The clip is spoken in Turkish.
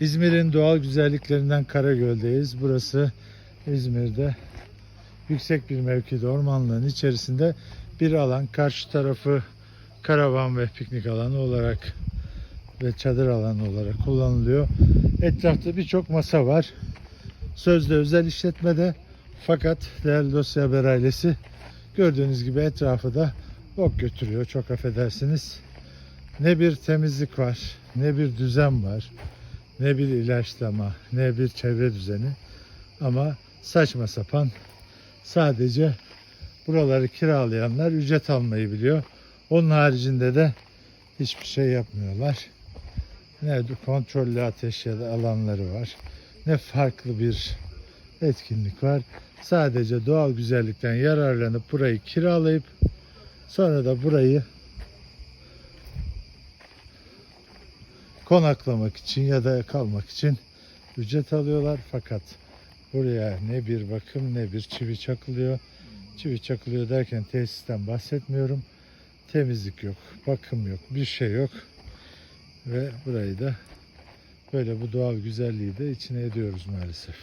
İzmir'in doğal güzelliklerinden Karagöl'deyiz. Burası İzmir'de yüksek bir mevkide ormanlığın içerisinde bir alan. Karşı tarafı karavan ve piknik alanı olarak ve çadır alanı olarak kullanılıyor. Etrafta birçok masa var. Sözde özel işletmede fakat değerli dosya haber ailesi gördüğünüz gibi etrafı da bok götürüyor. Çok affedersiniz. Ne bir temizlik var, ne bir düzen var, ne bir ilaçlama, ne bir çevre düzeni. Ama saçma sapan sadece buraları kiralayanlar ücret almayı biliyor. Onun haricinde de hiçbir şey yapmıyorlar. Ne kontrollü ateş ya da alanları var. Ne farklı bir etkinlik var. Sadece doğal güzellikten yararlanıp burayı kiralayıp sonra da burayı konaklamak için ya da kalmak için ücret alıyorlar. Fakat buraya ne bir bakım ne bir çivi çakılıyor. Çivi çakılıyor derken tesisten bahsetmiyorum. Temizlik yok, bakım yok, bir şey yok. Ve burayı da böyle bu doğal güzelliği de içine ediyoruz maalesef.